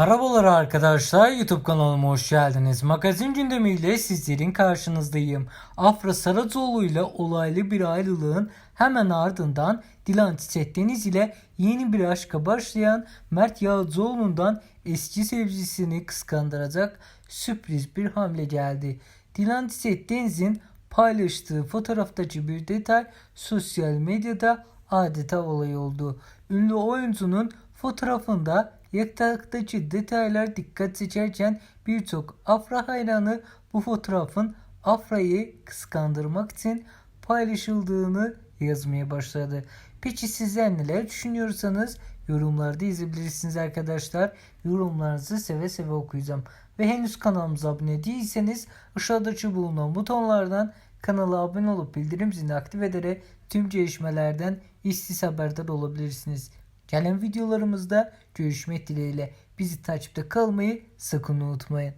Merhabalar arkadaşlar YouTube kanalıma hoş geldiniz. Magazin gündemiyle sizlerin karşınızdayım. Afra Saracoğlu ile olaylı bir ayrılığın hemen ardından Dilan Çiçek ile yeni bir aşka başlayan Mert Yağcıoğlu'ndan eski sevgilisini kıskandıracak sürpriz bir hamle geldi. Dilan Çiçek paylaştığı fotoğraftaki bir detay sosyal medyada adeta olay oldu. Ünlü oyuncunun fotoğrafında yataktaki detaylar dikkat çekerken birçok Afra hayranı bu fotoğrafın Afra'yı kıskandırmak için paylaşıldığını yazmaya başladı. Peki sizler neler düşünüyorsanız yorumlarda yazabilirsiniz arkadaşlar. Yorumlarınızı seve seve okuyacağım. Ve henüz kanalımıza abone değilseniz aşağıdaki bulunan butonlardan kanala abone olup bildirim zilini aktif ederek tüm gelişmelerden işsiz haberdar olabilirsiniz. Gelen videolarımızda görüşmek dileğiyle bizi takipte kalmayı sakın unutmayın.